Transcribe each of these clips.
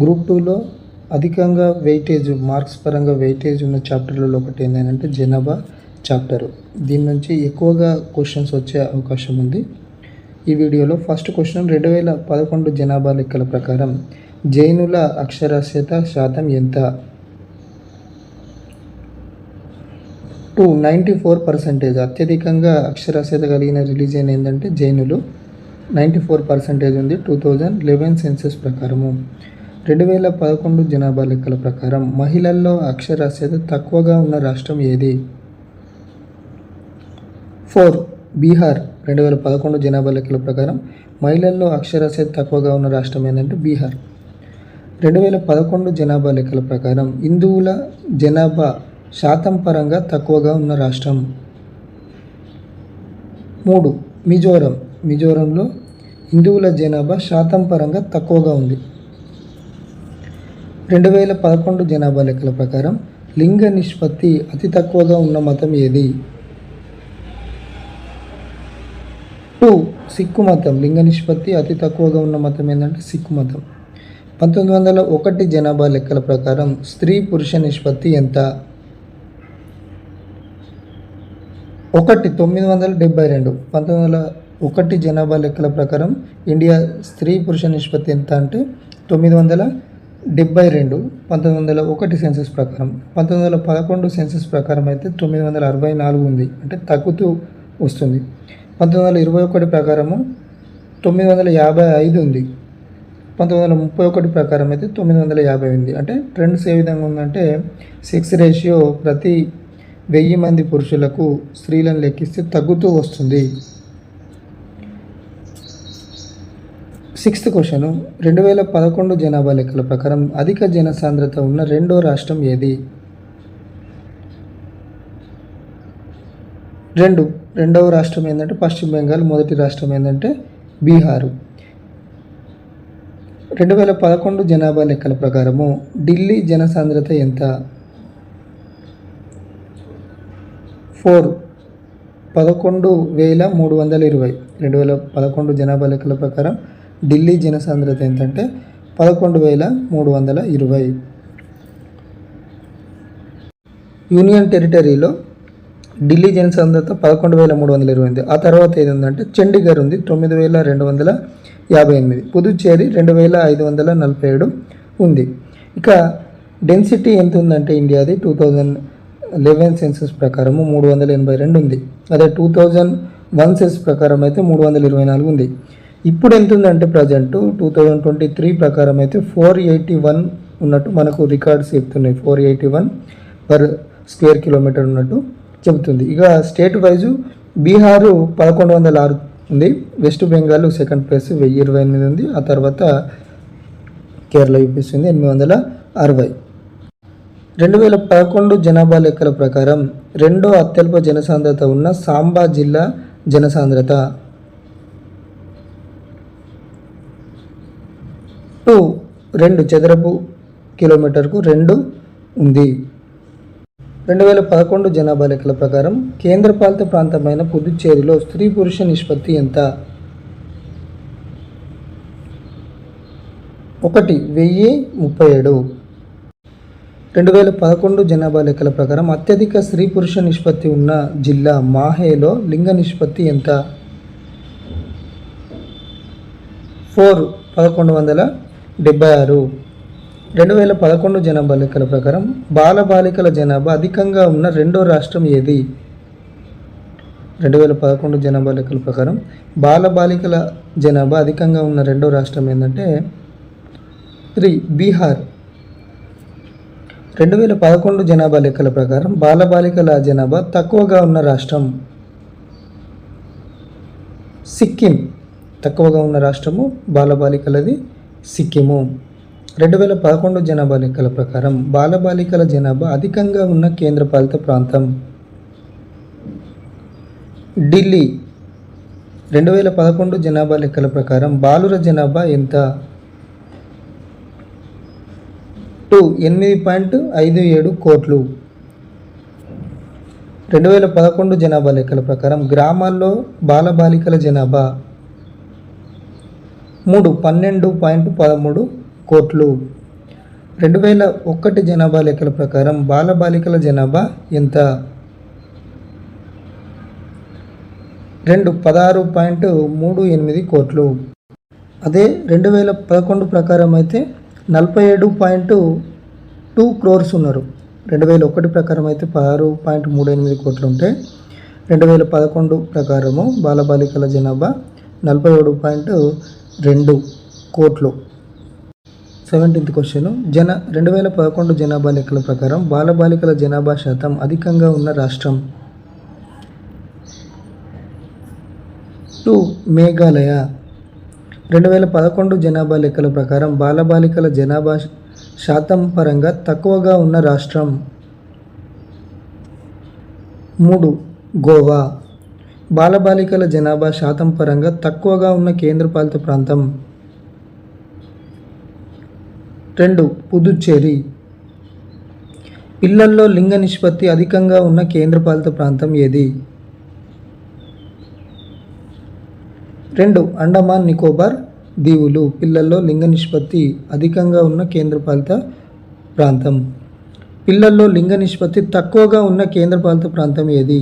Group టూలో అధికంగా weightage marks పరంగా వెయిటేజ్ ఉన్న చాప్టర్లలో ఒకటి ఏంటంటే జనాభా చాప్టర్. దీని నుంచి ఎక్కువగా క్వశ్చన్స్ వచ్చే అవకాశం ఉంది. ఈ వీడియోలో ఫస్ట్ క్వశ్చన్ రెండు వేల పదకొండు జనాభా లెక్కల ప్రకారం జైనుల అక్షరాస్యత శాతం ఎంత? Two ninety four percentage. అత్యధికంగా అక్షరాస్యత కలిగిన రిలీజియన్ ఏంటంటే జైనులు. నైంటీ ఫోర్ పర్సెంటేజ్ ఉంది. టూ థౌజండ్ లెవెన్ సెన్సెస్ ప్రకారము. రెండు వేల పదకొండు జనాభా లెక్కల ప్రకారం మహిళల్లో అక్షరాస్యత తక్కువగా ఉన్న రాష్ట్రం ఏది? ఫోర్. బీహార్ రెండు వేల పదకొండు జనాభా లెక్కల ప్రకారం మహిళల్లో అక్షరాస్యత తక్కువగా ఉన్న రాష్ట్రం ఏంటంటే బీహార్. రెండు వేల పదకొండు జనాభా లెక్కల ప్రకారం హిందువుల జనాభా శాతం పరంగా తక్కువగా ఉన్న రాష్ట్రం. మూడు. మిజోరం. మిజోరంలో హిందువుల జనాభా శాతం పరంగా తక్కువగా ఉంది. రెండు వేల పదకొండు జనాభా లెక్కల ప్రకారం లింగ నిష్పత్తి అతి తక్కువగా ఉన్న మతం ఏది? టూ సిక్కు మతం. లింగ నిష్పత్తి అతి తక్కువగా ఉన్న మతం ఏంటంటే సిక్కు మతం. పంతొమ్మిది వందల ఒకటి జనాభా లెక్కల ప్రకారం స్త్రీ పురుష నిష్పత్తి ఎంత? ఒకటి తొమ్మిది వందల డెబ్బై రెండు. పంతొమ్మిది వందల ఒకటి జనాభా లెక్కల ప్రకారం ఇండియా స్త్రీ పురుష నిష్పత్తి ఎంత అంటే తొమ్మిది వందల డెబ్బై రెండు పంతొమ్మిది వందల ఒకటి సెన్సస్ ప్రకారం. పంతొమ్మిది వందల పదకొండు సెన్సస్ ప్రకారం అయితే తొమ్మిది వందల అరవై నాలుగు ఉంది. అంటే తగ్గుతూ వస్తుంది. పంతొమ్మిది వందల ఇరవై ఒకటి ప్రకారము తొమ్మిది వందల యాభై ఐదు ఉంది. పంతొమ్మిది వందల ముప్పై ఒకటి ప్రకారం అయితే తొమ్మిది వందల యాభై ఉంది. అంటే ట్రెండ్స్ ఏ విధంగా ఉందంటే సెక్స్ రేషియో ప్రతి వెయ్యి మంది పురుషులకు స్త్రీలను లెక్కిస్తే తగ్గుతూ వస్తుంది. Sixth question. రెండు వేల పదకొండు జనాభా లెక్కల ప్రకారం అధిక జనసాంద్రత ఉన్న రెండో రాష్ట్రం ఏది? రెండు. రెండవ రాష్ట్రం ఏంటంటే పశ్చిమ బెంగాల్ మొదటి రాష్ట్రం ఏంటంటే బీహారు. రెండు వేల పదకొండు జనాభా లెక్కల ప్రకారము ఢిల్లీ జనసాంద్రత ఎంత? ఫోర్. పదకొండు వేల మూడు వందల ఇరవై. రెండు వేల పదకొండు జనాభా లెక్కల ప్రకారం ఢిల్లీ జనసాంద్రత ఏంటంటే పదకొండు వేల మూడు వందల ఇరవై. యూనియన్ టెరిటరీలో ఢిల్లీ జనసాంద్రత పదకొండు వేల మూడు వందల ఇరవై ఎనిమిది. ఆ తర్వాత ఏది ఉందంటే చండీగఢ్ ఉంది తొమ్మిది వేల రెండు వందల యాభై ఎనిమిది. పుదుచ్చేరి రెండు వేల ఐదు వందల నలభై ఏడు ఉంది. ఇక డెన్సిటీ ఎంత ఉందంటే ఇండియాది టూ థౌజండ్ లెవెన్ సెన్సెస్ ప్రకారము మూడు వందల ఎనభై రెండు ఉంది. అదే టూ థౌజండ్ వన్ సెన్స్ ప్రకారం అయితే మూడు వందల ఇరవై నాలుగు ఉంది. ఇప్పుడు ఎంత ఉందంటే present two thousand twenty three ప్రకారం అయితే ఫోర్ ఎయిటీ వన్ ఉన్నట్టు మనకు రికార్డ్స్ చెప్తున్నాయి. Four eighty one per square kilometre ఉన్నట్టు చెబుతుంది. ఇక స్టేట్ వైజు బీహారు పదకొండు వందల ఆరు ఉంది. వెస్ట్ బెంగాల్ సెకండ్ ప్లేస్ వెయ్యి ఇరవై ఎనిమిది ఉంది. ఆ తర్వాత కేరళ చూపిస్తుంది ఎనిమిది వందల అరవై. రెండు వేల పదకొండు జనాభా లెక్కల ప్రకారం రెండో అత్యల్ప జనసాంద్రత ఉన్న సాంబా జిల్లా జనసాంద్రత. టూ రెండు చదరపు కిలోమీటర్కు రెండు ఉంది. రెండు వేల పదకొండు జనాభా లెక్కల ప్రకారం కేంద్రపాలిత ప్రాంతమైన పుదుచ్చేరిలో స్త్రీ పురుష నిష్పత్తి ఎంత? ఒకటి వెయ్యి ముప్పై ఏడు. రెండు వేల పదకొండు జనాభా లెక్కల ప్రకారం అత్యధిక స్త్రీ పురుష నిష్పత్తి ఉన్న జిల్లా మాహేలో లింగ నిష్పత్తి ఎంత? ఫోర్ పదకొండు వందల డెబ్బై ఆరు రెండు వేల పదకొండు జనాభా లెక్కల ప్రకారం బాలబాలికల జనాభా అధికంగా ఉన్న రెండో రాష్ట్రం ఏది? రెండు వేల పదకొండు జనాభా లెక్కల ప్రకారం బాలబాలికల జనాభా అధికంగా ఉన్న రెండో రాష్ట్రం ఏంటంటే త్రీ బీహార్. రెండు వేల పదకొండు జనాభా లెక్కల ప్రకారం బాలబాలికల జనాభా తక్కువగా ఉన్న రాష్ట్రం సిక్కిం. తక్కువగా ఉన్న రాష్ట్రము బాలబాలికలది సిక్కిము. రెండు వేల పదకొండు జనాభా లెక్కల ప్రకారం బాలబాలికల జనాభా అధికంగా ఉన్న కేంద్రపాలిత ప్రాంతం. ఢిల్లీ. రెండు వేల పదకొండు జనాభా లెక్కల ప్రకారం బాలుర జనాభా ఎంత? టూ ఎనిమిది పాయింట్ ఐదు ఏడు కోట్లు. రెండు వేల పదకొండు జనాభా లెక్కల ప్రకారం గ్రామాల్లో బాలబాలికల జనాభా మూడు పన్నెండు పాయింట్ పదమూడు కోట్లు. రెండు వేల ఒకటి జనాభా లెక్కల ప్రకారం బాలబాలికల జనాభా ఎంత? రెండు పదహారు పాయింట్ మూడు ఎనిమిది కోట్లు. అదే రెండు వేల పదకొండు ప్రకారం అయితే నలభై ఏడు పాయింట్ టూ క్రోర్స్ ఉన్నారు. రెండు వేల ఒకటి ప్రకారం అయితే పదహారు పాయింట్ మూడు ఎనిమిది కోట్లు ఉంటే రెండు వేల పదకొండు ప్రకారము బాలబాలికల జనాభా నలభై ఏడు పాయింట్ రెండు కోట్లు. సెవెంటీన్త్ క్వశ్చన్ జన రెండు వేల పదకొండు జనాభా లెక్కల ప్రకారం బాలబాలికల జనాభా శాతం అధికంగా ఉన్న రాష్ట్రం. టూ మేఘాలయ. రెండు వేల పదకొండు జనాభా లెక్కల ప్రకారం బాలబాలికల జనాభా శాతం పరంగా తక్కువగా ఉన్న రాష్ట్రం. మూడు గోవా. బాలబాలికల జనాభా శాతం పరంగా తక్కువగా ఉన్న కేంద్రపాలిత ప్రాంతం. రెండు పుదుచ్చేరి. పిల్లల్లో లింగ నిష్పత్తి అధికంగా ఉన్న కేంద్రపాలిత ప్రాంతం ఏది? రెండు అండమాన్ నికోబార్ దీవులు. పిల్లల్లో లింగ నిష్పత్తి అధికంగా ఉన్న కేంద్రపాలిత ప్రాంతం. పిల్లల్లో లింగ నిష్పత్తి తక్కువగా ఉన్న కేంద్రపాలిత ప్రాంతం ఏది?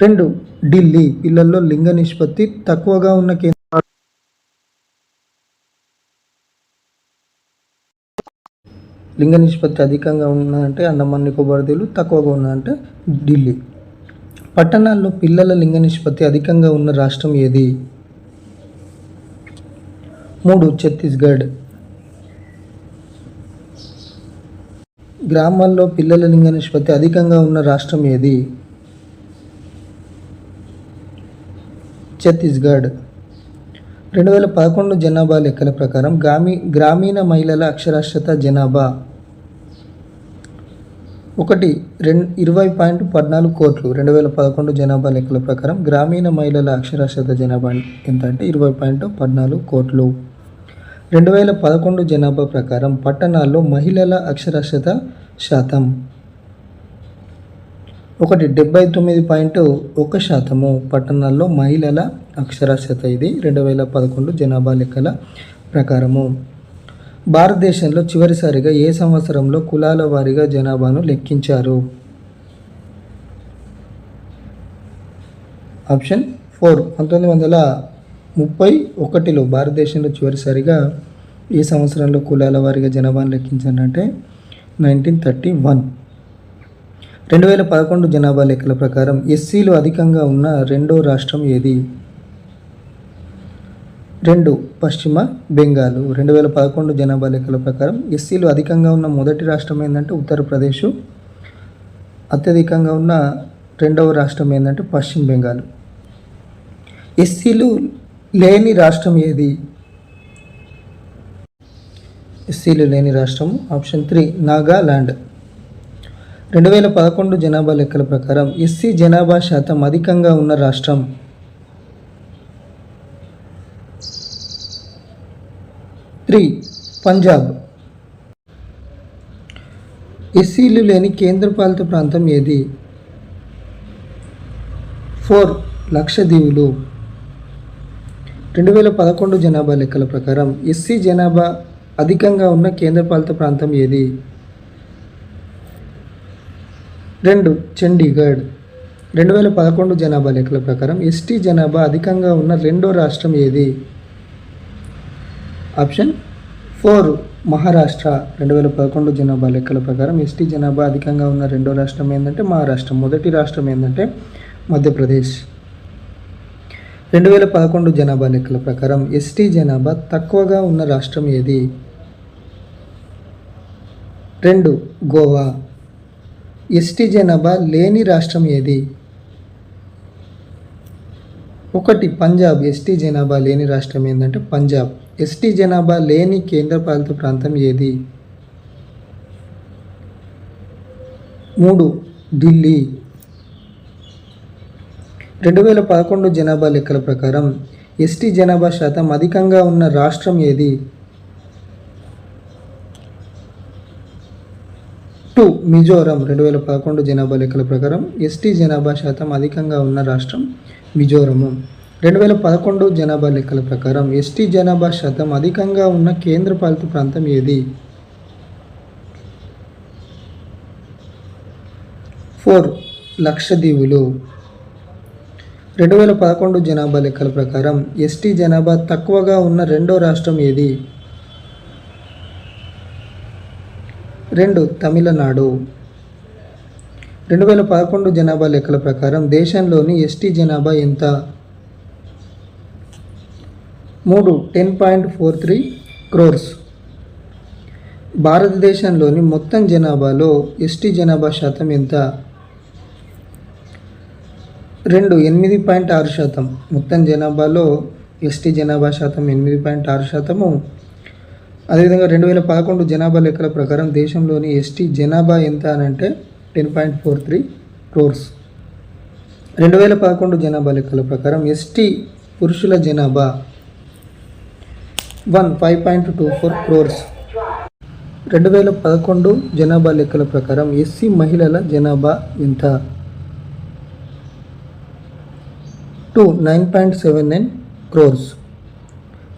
రెండు ఢిల్లీ పిల్లల్లో లింగ నిష్పత్తి తక్కువగా ఉన్న కేంద్ర లింగ నిష్పత్తి అధికంగా ఉన్నదంటే అండమాన్ నికోబార్ దీవులు తక్కువగా ఉన్నదంటే ఢిల్లీ. పట్టణాల్లో పిల్లల లింగ నిష్పత్తి అధికంగా ఉన్న రాష్ట్రం ఏది? మూడు ఛత్తీస్గఢ్. గ్రామాల్లో పిల్లల లింగ నిష్పత్తి అధికంగా ఉన్న రాష్ట్రం ఏది? ఛత్తీస్గఢ్. రెండు వేల పదకొండు జనాభా లెక్కల ప్రకారం గ్రామీ గ్రామీణ మహిళల అక్షరాస్యత జనాభా. ఒకటి రెండు ఇరవై పాయింట్ పద్నాలుగు కోట్లు. రెండు వేల పదకొండు జనాభా లెక్కల ప్రకారం గ్రామీణ మహిళల అక్షరాస్యత జనాభా ఎంత అంటే ఇరవై పాయింట్ పద్నాలుగు కోట్లు. రెండు వేల పదకొండు జనాభా ప్రకారం పట్టణాల్లో మహిళల అక్షరాస్యత శాతం. ఒకటి డెబ్బై తొమ్మిది పాయింట్ ఒక శాతము. పట్టణాల్లో మహిళల అక్షరాస్యత ఇది. రెండు వేల పదకొండు జనాభా లెక్కల ప్రకారము. భారతదేశంలో చివరిసారిగా ఏ సంవత్సరంలో కులాల వారీగా జనాభాను లెక్కించారు? Option four. పంతొమ్మిది వందల ముప్పై ఒకటిలో భారతదేశంలో చివరిసారిగా ఏ సంవత్సరంలో కులాల వారీగా జనాభాను లెక్కించారంటే నైన్టీన్ థర్టీ వన్. రెండు వేల పదకొండు జనాభా లెక్కల ప్రకారం ఎస్సీలు అధికంగా ఉన్న రెండో రాష్ట్రం ఏది? రెండు పశ్చిమ బెంగాల్. రెండు వేల పదకొండు జనాభా లెక్కల ప్రకారం ఎస్సీలు అధికంగా ఉన్న మొదటి రాష్ట్రం ఏంటంటే ఉత్తరప్రదేశ్. అత్యధికంగా ఉన్న రెండవ రాష్ట్రం ఏంటంటే పశ్చిమ బెంగాల్. ఎస్సీలు లేని రాష్ట్రం ఏది? ఎస్సీలు లేని రాష్ట్రం ఆప్షన్ త్రీ నాగాలాండ్. రెండు వేల పదకొండు జనాభా లెక్కల ప్రకారం ఎస్సీ జనాభా శాతం అధికంగా ఉన్న రాష్ట్రం. త్రీ పంజాబ్. ఎస్సీలు లేని కేంద్రపాలిత ప్రాంతం ఏది? ఫోర్ లక్షదీవులు రెండు వేల పదకొండు జనాభా లెక్కల ప్రకారం ఎస్సీ జనాభా అధికంగా ఉన్న కేంద్రపాలిత ప్రాంతం ఏది? రెండు చండీగఢ్. రెండు వేల పదకొండు జనాభా లెక్కల ప్రకారం ఎస్టీ జనాభా అధికంగా ఉన్న రెండో రాష్ట్రం ఏది? Option four Maharashtra. రెండు వేల పదకొండు జనాభా లెక్కల ప్రకారం ఎస్టీ జనాభా అధికంగా ఉన్న రెండో రాష్ట్రం ఏంటంటే మహారాష్ట్ర. మొదటి రాష్ట్రం ఏంటంటే మధ్యప్రదేశ్. రెండు వేల పదకొండు జనాభా లెక్కల ప్రకారం ఎస్టీ జనాభా తక్కువగా ఉన్న రాష్ట్రం ఏది? రెండు గోవా. ఎస్టీ జనాభా లేని రాష్ట్రం ఏది? ఒకటి పంజాబ్. ఎస్టీ జనాభా లేని రాష్ట్రం ఏంటంటే పంజాబ్. ఎస్టీ జనాభా లేని కేంద్రపాలిత ప్రాంతం ఏది? మూడు ఢిల్లీ. రెండు వేల పదకొండు జనాభా లెక్కల ప్రకారం ఎస్టీ జనాభా శాతం అధికంగా ఉన్న రాష్ట్రం ఏది? టూ మిజోరం రెండు వేల పదకొండు జనాభా లెక్కల ప్రకారం ఎస్టీ జనాభా శాతం అధికంగా ఉన్న రాష్ట్రం మిజోరము. రెండు వేల పదకొండు జనాభా లెక్కల ప్రకారం ఎస్టీ జనాభా శాతం అధికంగా ఉన్న కేంద్రపాలిత ప్రాంతం ఏది? ఫోర్ లక్షద్వీపులు రెండు వేల పదకొండు జనాభా లెక్కల ప్రకారం ఎస్టీ జనాభా తక్కువగా ఉన్న రెండో రాష్ట్రం ఏది? రెండు తమిళనాడు. రెండు వేల పదకొండు జనాభా లెక్కల ప్రకారం దేశంలోని ఎస్టీ జనాభా ఎంత? మూడు ten point four three crores. భారతదేశంలోని మొత్తం జనాభాలో ఎస్టీ జనాభా శాతం ఎంత? రెండు ఎనిమిది పాయింట్ ఆరు శాతం. మొత్తం జనాభాలో ఎస్టీ జనాభా శాతం ఎనిమిది పాయింట్ ఆరు శాతము. అదేవిధంగా రెండు వేల పదకొండు జనాభా లెక్కల ప్రకారం దేశంలోని ఎస్టీ జనాభా ఎంత అని అంటే ten point four three crores. రెండు వేల పదకొండు జనాభా లెక్కల ప్రకారం ఎస్టీ పురుషుల జనాభా one five point two four crores. రెండు వేల పదకొండు జనాభా లెక్కల ప్రకారం ఎస్సీ మహిళల జనాభా ఎంత? Two nine point seven nine crores.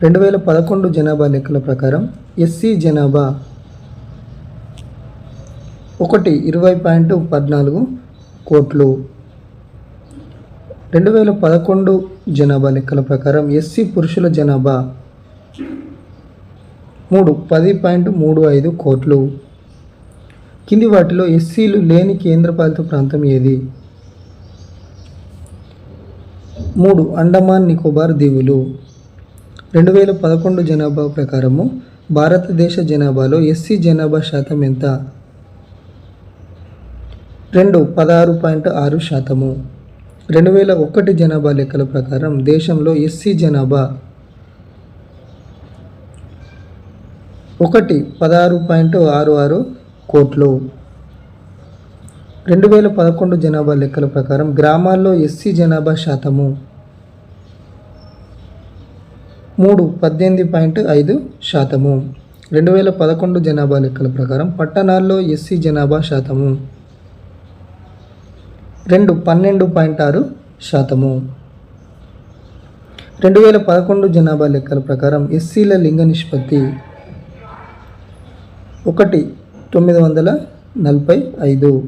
రెండు వేల పదకొండు జనాభా లెక్కల ప్రకారం ఎస్సీ జనాభా ఒకటి ఇరవై పాయింట్ పద్నాలుగు కోట్లు. రెండు వేల పదకొండు జనాభా లెక్కల ప్రకారం ఎస్సీ పురుషుల జనాభా మూడు పది పాయింట్ మూడు ఐదు కోట్లు. కింది వాటిలో ఎస్సీలు లేని కేంద్రపాలిత ప్రాంతం ఏది? మూడు అండమాన్ నికోబార్ దీవులు. రెండు వేల పదకొండు జనాభా ప్రకారము భారతదేశ జనాభాలో ఎస్సీ జనాభా శాతం ఎంత? రెండు పదహారు పాయింట్ ఆరు శాతము. రెండు వేల ఒకటి జనాభా లెక్కల ప్రకారం దేశంలో ఎస్సీ జనాభా ఒకటి పదహారు పాయింట్ ఆరు ఆరు కోట్లు. రెండు వేల పదకొండు జనాభా లెక్కల ప్రకారం గ్రామాల్లో ఎస్సీ జనాభా శాతము. మూడు పద్దెనిమిది పాయింట్ ఐదు శాతము. రెండు వేల పదకొండు జనాభా లెక్కల ప్రకారం పట్టణాల్లో ఎస్సీ జనాభా శాతము. రెండు పన్నెండు పాయింట్ ఆరు శాతము. రెండు వేల పదకొండు జనాభా లెక్కల ప్రకారం ఎస్సీల లింగ నిష్పత్తి ఒకటి తొమ్మిది వందల నలభై ఐదు.